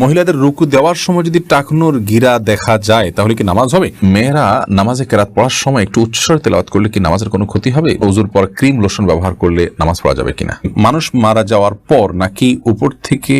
মহিলাদের রুকু দেওয়ার সময় যদি টাকনুর গিরা দেখা যায় তাহলে কি নামাজ হবে? মেয়েরা নামাজে কেরাত পড়ার সময় একটু উচ্চস্বরে তেলাওয়াত করলে কি নামাজের কোনো ক্ষতি হবে? ওজুর পর ক্রিম লোশন ব্যবহার করলে নামাজ পড়া যাবে কিনা? মানুষ মারা যাওয়ার পর নাকি উপর থেকে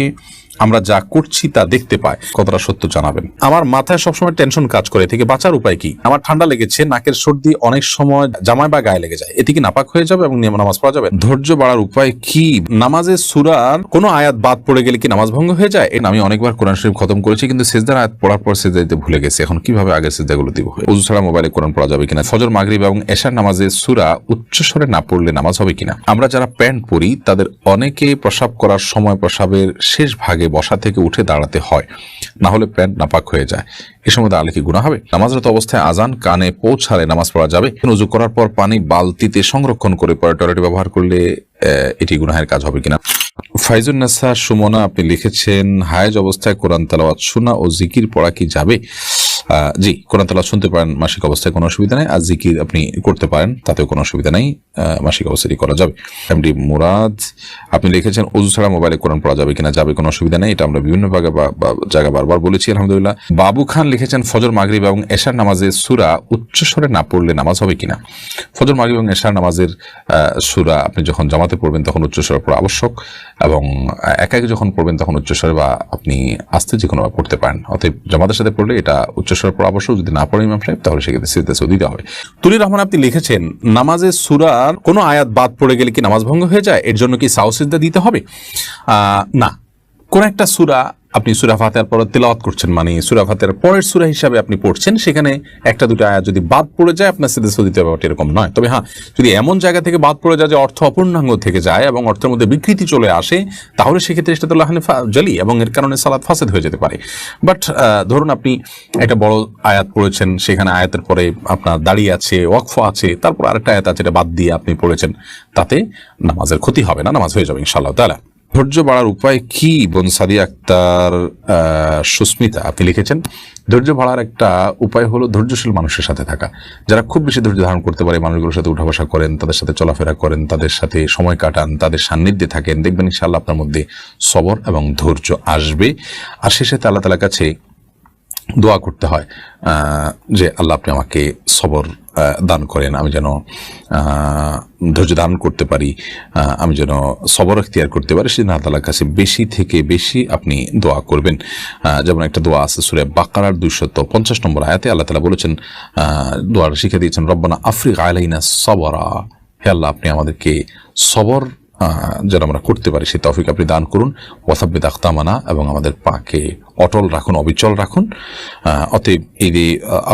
আমরা যা করছি তা দেখতে পাই কতটা সত্য জানাবেন। আমার মাথায় সবসময় টেনশন কাজ করে, থেকে বাঁচার উপায় কি? আমার ঠান্ডা লেগেছে, নাকের সর্দি অনেক সময় জামায় বা গায়ে লেগে যায়। এতে কি নাপাক হয়ে যাবে এবং নিয়ম নামাজ পড়া যাবে? ধৈর্য বাড়ার উপায় কি? নামাজে সুরার কোনো আয়াত বাদ পড়ে গেলে কি নামাজ ভঙ্গ হয়ে যায়? এটা আমি অনেকবার কোরআন শরীফ খতম করেছি, কিন্তু সেজদার আয়াত পড়ার পর সেজদা দিতে ভুলে গেছি। এখন কীভাবে আগের সেজদাগুলো দিব? উজু ছাড়া মোবাইলে কোরআন পড়া যাবে কিনা? ফজর, মাগরিব এবং এশার নামাজে সুরা উচ্চস্বরে না পড়লে নামাজ হবে কিনা? আমরা যারা প্যান্ট পরি, তাদের অনেকে প্রসাব করার সময় প্রসাবের শেষ ভাগে বসা থেকে উঠে দাঁড়াতে হয়। না হলে প্যান্ট নাপাক হয়ে যায়। এ সময় দাঁড়ালে কি গুণা হবে? নামাজরত অবস্থায় আজান কানে পৌঁছালে নামাজ পড়া যাবে। উজু করার পর পানি বালতিতে সংরক্ষণ করে পরে টয়লেটে ব্যবহার করলে এটি গুনাহের কাজ হবে কিনা? ফাইজুন নাসা সুমনা, আপনি লিখেছেন, হায়াজ অবস্থায় কোরআন তালাওয়াত শোনা ও জিকির পড়া কি যাবে? জি, কোরআন তালাওয়াত শুনতে পারেন, মাসিক অবস্থায় কোনো অসুবিধা নেই। আর জিকির আপনি করতে পারেন, তাতেও কোনো অসুবিধা নেই। মাসিক অবস্থায় করা যাবে। এমডি মুরাদ, আপনি লিখেছেন উজু ছাড়া মোবাইলে কোরআন পড়া যাবে কিনা, যাবে কোনো অসুবিধা নেই। এটা আমরা বিভিন্ন ভাগে বা- জায়গায় বারবার বলেছি, আলহামদুলিল্লাহ। বাবু খান লিখেছেন, ফজর মাগরিব এবং এশার নামাজে সুরা উচ্চস্বরে না পড়লে নামাজ হবে কিনা? ফজর মাগরিব এবং এশার নামাজের সুরা আপনি যখন জামাতে পড়বেন, তখন উচ্চস্বরে পড়া আবশ্যক। এবং একা একা যখন পড়বেন তখন উচ্চস্বরে বা আপনি আস্তে যে কোনোভাবে পড়তে পারেন। অতএব জামাতের সাথে পড়লে এটা উচ্চস্বরে পড়া আবশ্যক। যদি না পড়ে ইমাম সাহেব, তাহলে সেক্ষেত্রে সিদ্ধা সৌদি দিতে হবে। তুলি রহমান, আপনি লিখেছেন, নামাজে সুরার কোনো আয়াত বাদ পড়ে গেলে কি নামাজ ভঙ্গ হয়ে যায়? এর জন্য কি সাউসিদ্ধা দিতে হবে? না। কোন একটা সুরা আপনি সুরা ফাতেহার পর তেলাওয়াত করছেন মানে সুরা ফাতেহার পরের সুরা হিসাবে আপনি পড়ছেন, সেখানে একটা দুটো আয়াত যদি বাদ পড়ে যায়, আপনার সিদ্ধা সৌ দিতে হবে ব্যাপারটা এরকম নয়। তবে হ্যাঁ যদি এমন জায়গা থেকে বাদ পড়ে যায় যে অর্থ অপূর্ণাঙ্গ থেকে যায় এবং অর্থের মধ্যে বিকৃতি চলে আসে, তাহলে সেক্ষেত্রে সেটা তো লাহানে জালি এবং এর কারণে সালাদ ফাসেদ হয়ে যেতে পারে। বাট ধরুন আপনি একটা বড় আয়াত পড়েছেন, সেখানে আয়াতের পরে আপনার দাঁড়িয়ে আছে, ওয়াকফ আছে, তারপর আরেকটা আয়াত আছে এটা বাদ দিয়ে আপনি পড়েছেন, তাতে নামাজের ক্ষতি হবে না, নামাজ হয়ে যাবে ইনশাআল্লাহ তাআলা। ধৈর্য বাড়ার উপায় কি বোন সাদি আক্তার সুস্মিতা, আপনি লিখেছেন, ধৈর্য বাড়ার একটা উপায় হলো ধৈর্যশীল মানুষের সাথে থাকা। যারা খুব বেশি ধৈর্য ধারণ করতে পারে, মানুষগুলোর সাথে উঠা বসা করেন, তাদের সাথে চলাফেরা করেন, তাদের সাথে সময় কাটান, তাদের সান্নিধ্যে থাকেন, দেখবেন ইনশাআল্লাহ আপনার মধ্যে সবর এবং ধৈর্য আসবে। আর শেষে আল্লাহ তালার কাছে দোয়া করতে হয় যে আল্লাহ আপনি আমাকে সবর দান করেন। আমি যেন ধৈর্য ধারণ করতে পারি আমি যেন সবর এখতিয়ার করতে পারি সেদিন আল্লাহ তালার কাছে বেশি থেকে বেশি আপনি দোয়া করবেন। যেমন একটা দোয়া আছে সুরে বাকারার দুইশত পঞ্চাশ নম্বর আয়াতে আল্লাহ তালা বলেছেন দোয়ার শিখে দিয়েছেন, রব্বানা আফ্রিক আলাইনা সবরা। হে আল্লাহ, আপনি আমাদেরকে সবর যেন আমরা করতে পারি, সেই তফিক আপনি দান করুন। ওয়াসাব্বিদ আখতামানা, এবং আমাদের পাকে অটল রাখুন, অবিচল রাখুন। অতএব এই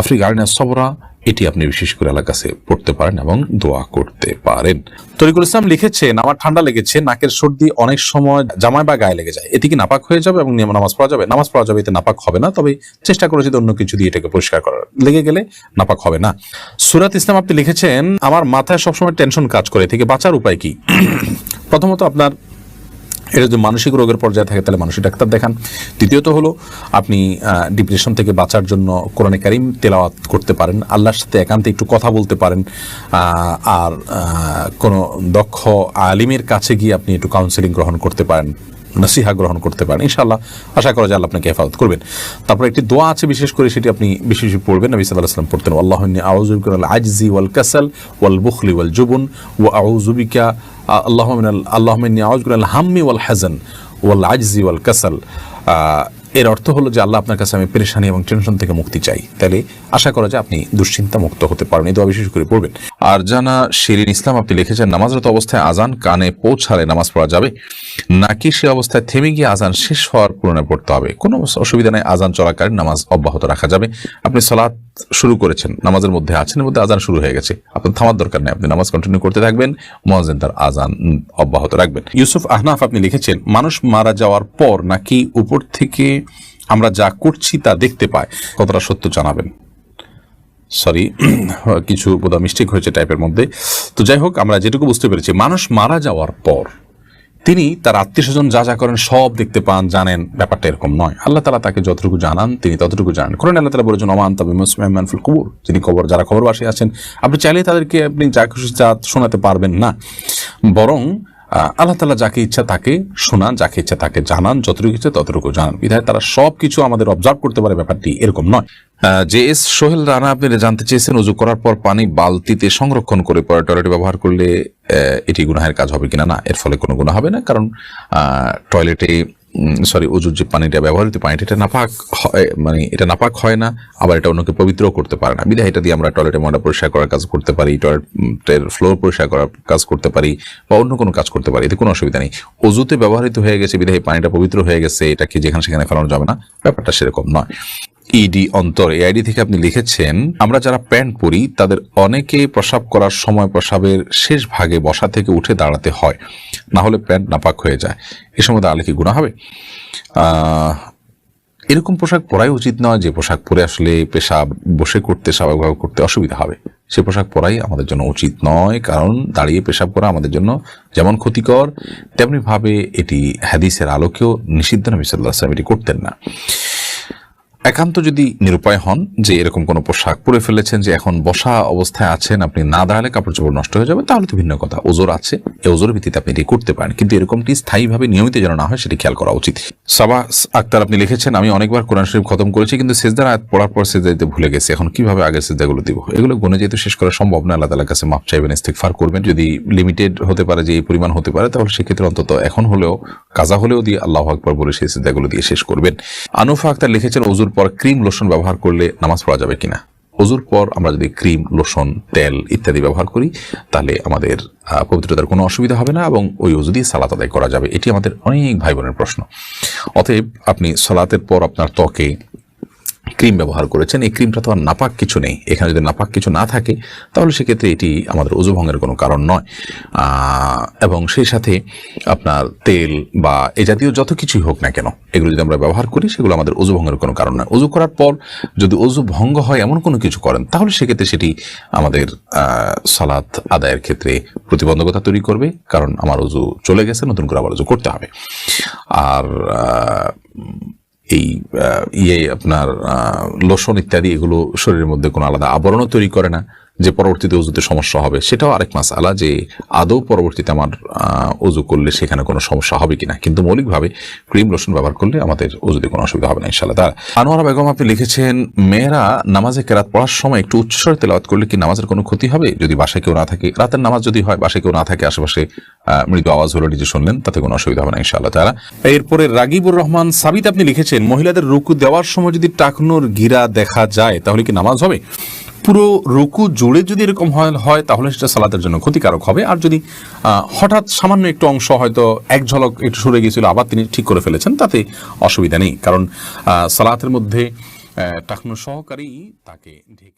আফ্রিকা আরিনা সবরা এটি আপনি বিশেষ করে আল্লাহর কাছে পড়তে পারেন এবং দোয়া করতে পারেন। তরিকুল ইসলাম লিখেছেন, আমার ঠান্ডা লেগেছে, নাকের সর্দি অনেক সময় জামায় বা গায়ে লেগে যায়। এটি কি নাপাক হয়ে যাবে এবং নামাজ পড়া যাবে? নামাজ পড়া যাবে, এতে নাপাক হবে না, তবে চেষ্টা করেছি অন্য কিছু দিয়ে এটাকে পরিষ্কার করার। লেগে গেলে নাপাক হবে না। সুরাত ইসলাম আপনি লিখেছেন, আমার মাথায় সবসময় টেনশন কাজ করে থেকে বাঁচার উপায় কি? প্রথমত আপনার এটা যদি মানসিক রোগের পর্যায়ে থাকে, তাহলে মানসিক ডাক্তার দেখান। দ্বিতীয়ত হলো, আপনি ডিপ্রেশন থেকে বাঁচার জন্য কোরআনে কারিম তেলাওয়াত করতে পারেন। আল্লাহর সাথে একান্তে একটু কথা বলতে পারেন। আর কোনো দক্ষ আলিমের কাছে গিয়ে আপনি একটু কাউন্সেলিং গ্রহণ করতে পারেন। নসিহা গ্রহণ করতে পারেন। ইনশাআল্লাহ, আশা করা যায় আল্লাহ আপনাকে হেফাজত করবেন। তারপর একটি দোয়া আছে বিশেষ করে, সেটি আপনি বিশেষ বেশি পড়বেন। নবী সাল্লাহ সাল্লাম পড়তেন, আল্লাহ আউজুবিক আজজি ওয়াল কাসাল ওয়াল বুখলি ওয়াল জুবুন ও আউজুবিকা আল্লাহ আল্লাহ আউজগুল হাম্মি ওয়াল হাজান ওয়াল আজজি ওয়াল কাসাল। এর অর্থ হলো যে আল্লাহ আপনার কাছে আমি পেরেশানি এবং টেনশন থেকে মুক্তি চাই। তাহলে আশা করা যায় আপনি দুশ্চিন্তা মুক্ত হতে পারেন, এই দোয়া বিশেষ করে পড়বেন। আর জানা শিরিন ইসলাম, আপনি লিখেছেন, নামাজরত অবস্থায় আজান কানে পৌঁছালে নামাজ পড়া যাবে, নাকি সে অবস্থায় থেমে গিয়ে আজান শেষ হওয়ার পূরণে পড়তে হবে? কোনো অসুবিধা নেই আজান চলাকালীন নামাজ অব্যাহত রাখা যাবে। আপনি সালাত শুরু করেছেন, নামাজের মধ্যে আছেন মধ্যে আজান শুরু হয়ে গেছে। আপনার থামার দরকার নেই, আপনি নামাজ কন্টিনিউ করতে থাকবেন মহাজেন তার আজান অব্যাহত রাখবেন। ইউসুফ আহনাফ আপনি লিখেছেন, মানুষ মারা যাওয়ার পর নাকি উপর থেকে আমরা যা করছি তা দেখতে পাই কতটা সত্য জানাবেন? সরি কিছু বোধহয় মিস্টেক হয়েছে টাইপের মধ্যে। তো যাই হোক, আমরা যেটুকু বুঝতে পেরেছি, মানুষ মারা যাওয়ার পর তিনি তার আত্মীয় স্বজন যা যা করেন সব দেখতে পান, জানেন। ব্যাপারটা এরকম নয়। আল্লাহ তালা তাকে যতটুকু জানান, তিনি ততটুকু জানেন। করেন আল্লাহ তালা বলেছেন অমান তবে মেহমানফুল কবুর। যিনি কবর, যারা খবরবাসী আছেন, আপনি চাইলে তাদেরকে আপনি যা খুশি যা শোনাতে পারবেন না। বরং আল্লাহ তালা যাকে ইচ্ছা তাকে শোনান, যাকে ইচ্ছা তাকে জানান, যতটুকু ইচ্ছা ততটুকু জানান। বিধায় তারা সব কিছু আমাদের অবজার্ভ করতে পারে, ব্যাপারটি এরকম নয়। জে যে এস সোহেল রানা, আপনি জানতে চেয়েছেন, উজু করার পর পানি বালতিতে সংরক্ষণ করে পরে টয়লেট ব্যবহার করলে এটি গুনাহের কাজ হবে কিনা? না, এর ফলে কোনো গুণা হবে না, কারণ টয়লেটে সরি অজুর যে পানিটা ব্যবহৃত, পানিটা এটা নাপাক হয় মানে এটা নাপাক হয় না, আবার এটা অন্যকে পবিত্র করতে পারে না। বিধায় এটা দিয়ে আমরা টয়লেটে ময়লা পরিষ্কার করার কাজ করতে পারি, টয়লেটের ফ্লোর পরিষ্কার করার কাজ করতে পারি, বা অন্য কোনো কাজ করতে পারি, এতে কোনো অসুবিধা নেই। অজুতে ব্যবহৃত হয়ে গেছে বিধায় পানিটা পবিত্র হয়ে গেছে এটাকে যেখানে সেখানে ফেলানো যাবে না, ব্যাপারটা সেরকম নয়। ইডি অন্তর এআইডি থেকে আপনি লিখেছেন, আমরা যারা প্যান্ট পরি, তাদের অনেকে প্রসাব করার সময় প্রসাবের শেষ ভাগে বসা থেকে উঠে দাঁড়াতে হয়। না হলে প্যান্ট নাপাক হয়ে যায়। এ সময় দাঁড়ালে কি গুণা হবে? এরকম পোশাক পরাই উচিত নয় যে পোশাক পরে আসলে পেশাব, বসে করতে, স্বাভাবিকভাবে করতে অসুবিধা হবে। সে পোশাক পরাই আমাদের জন্য উচিত নয়, কারণ দাঁড়িয়ে পেশাব করা আমাদের জন্য যেমন ক্ষতিকর তেমনি ভাবে এটি হাদিসের আলোকেও নিষিদ্ধ নবী সাল্লাহ আসলাম এটি করতেন না। একান্ত যদি নিরুপায় হন যে এরকম কোনো পোশাক পরে ফেলেছেন যে এখন বসা অবস্থায় আছেন, আপনি না দাঁড়ালে কাপড় চোপড় নষ্ট হয়ে যাবে, তাহলে তো ভিন্ন কথা। ওজোর আছে এই ওজোর ভিত্তিতে আপনি এটি করতে পারেন। কিন্তু এরকমটি স্থায়ীভাবে নিয়মিত যেন না হয়, সেটি খেয়াল করা উচিত। সাবা আক্তার আপনি লিখেছেন, আমি অনেকবার কোরআন শরীফ খতম করেছি, কিন্তু সেজদার আয়াত পড়ার পর সেজদা দিতে ভুলে গেছি। এখন কীভাবে আগের সেজদাগুলো দিব? এগুলো গুনে যেহেতু শেষ করা সম্ভব না আল্লাহ তালার কাছে মাপ চাইবেন ইস্তেকফার করবেন। যদি লিমিটেড হতে পারে, যে এই পরিমাণ হতে পারে, তাহলে সেক্ষেত্রে অন্তত এখন হলেও, কাজা হলেও দিয়ে আল্লাহ আকবর বলে সেই সেজদাগুলো দিয়ে শেষ করবেন। আনুফা আক্তার লিখেছেন, ওজুর পর ক্রিম লোশন ব্যবহার করলে নামাজ পড়া যাবে কিনা? অজুর পর আমরা যদি ক্রিম, লোশন, তেল ইত্যাদি ব্যবহার করি, তাহলে আমাদের পবিত্রতার কোনো অসুবিধা হবে না এবং ওই ওজু দিয়ে সালাত আদায় করা যাবে। এটি আমাদের অনেক ভাই বোনের প্রশ্ন। অতএব আপনি সালাতের পর আপনার ত্বকে ক্রিম ব্যবহার করেছেন, এই ক্রিমটা তো আর নাপাক কিছু নেই। এখানে যদি নাপাক কিছু না থাকে, তাহলে সেক্ষেত্রে এটি আমাদের ওজু ভঙ্গের কোনো কারণ নয়। এবং সেই সাথে আপনার তেল বা এ জাতীয় যত কিছুই হোক না কেন, এগুলো যদি আমরা ব্যবহার করি, সেগুলো আমাদের ওজু ভঙ্গের কোনো কারণ নয়। ওজু করার পর যদি ওজু ভঙ্গ হয়, এমন কোনো কিছু করেন, তাহলে সেক্ষেত্রে সেটি আমাদের সালাত আদায়ের ক্ষেত্রে প্রতিবন্ধকতা তৈরি করবে, কারণ আমার ওজু চলে গেছে, নতুন করে আবার ওজু করতে হবে। আর এই ইয়ে আপনার লোশন ইত্যাদি এগুলো শরীরের মধ্যে কোনো আলাদা আবরণও তৈরি করে না। যে পরবর্তীতে উজুতে সমস্যা হবে, সেটাও আরেক মাস আলা যে আদৌ পরবর্তীতে আমার উজু করলে সেখানে কোনো সমস্যা হবে কিনা। কিন্তু মৌলিকভাবে ক্রিম লোশন ব্যবহার করলে আমাদের উজুতে কোনো অসুবিধা হবে না ইনশাল্লাহ তার আনোয়ারা বেগম, আপনি লিখেছেন, মেয়েরা নামাজে কেরাত পড়ার সময় একটু উচ্চস্বরে তেলাওয়াত করলে কি নামাজের কোনো ক্ষতি হবে? যদি বাসায় কেউ না থাকে, রাতের নামাজ যদি হয়, বাসায় কেউ না থাকে, আশেপাশে মৃদু আওয়াজ হলো নিজে শুনলেন, তাতে কোনো অসুবিধা হবে না, ইনশাআল্লাহ তারা এরপরে রাগিবুর রহমান, সাবিত আপনি লিখেছেন, মহিলাদের রুকু দেওয়ার সময় যদি টাকনোর গিরা দেখা যায়, তাহলে কি নামাজ হবে? পুরো রুকু জুড়ে যদি এরকম হয় তাহলে সেটা সালাতের জন্য ক্ষতিকারক হবে। আর যদি হঠাৎ সামান্য একটু অংশ হয়তো এক ঝলক একটু সরে গিয়েছিল, আবার তিনি ঠিক করে ফেলেছেন, তাতে অসুবিধা নেই। কারণ সালাতের মধ্যে টাকনো সহকারী তাকে ঢেকে